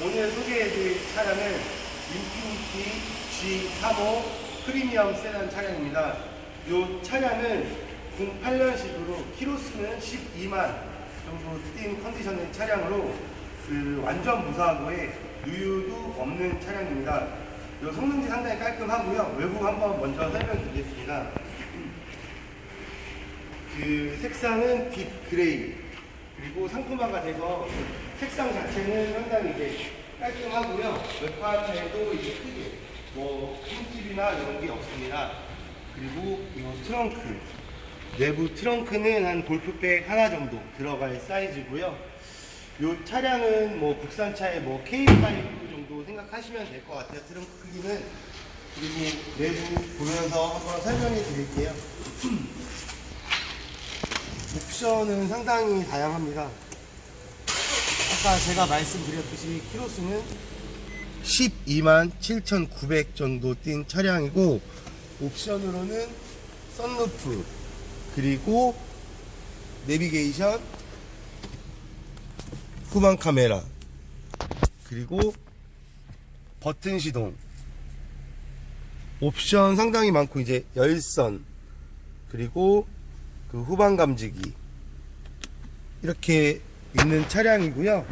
오늘 소개해드릴 차량은 인피니티 G35 프리미엄 세단 차량입니다. 이 차량은 08년식으로 키로수는 12만 정도 뛴 컨디션의 차량으로 그 완전 무사고에 누유도 없는 차량입니다. 이 성능이 상당히 깔끔하고요. 외부 한번 먼저 설명드리겠습니다. 그 색상은 딥 그레이 그리고 상품화가 돼서 색상 자체는 상당히 이제 깔끔하고요. 외판에도 이제 크게 뭐 흠집이나 이런 게 없습니다. 그리고 이 트렁크 내부 트렁크는 한 골프백 하나 정도 들어갈 사이즈고요. 이 차량은 뭐 국산 차의 뭐 K5 정도 생각하시면 될 것 같아요. 트렁크 크기는 그리고 내부 보면서 한번 설명해 드릴게요. 옵션은 상당히 다양합니다. 아까 제가 말씀드렸듯이 키로수는 12만 7,900 정도 뛴 차량이고 옵션으로는 썬루프 그리고 내비게이션 후방 카메라 그리고 버튼 시동. 옵션 상당히 많고 이제 열선 그리고 그 후방 감지기. 이렇게 있는 차량이고요.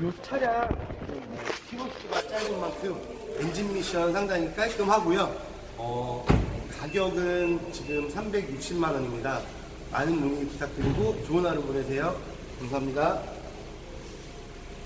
이 차량 키로수가 짧은 만큼 엔진 미션 상당히 깔끔하고요. 어, 가격은 지금 360만 원입니다. 많은 문의 부탁드리고 좋은 하루 보내세요. 감사합니다.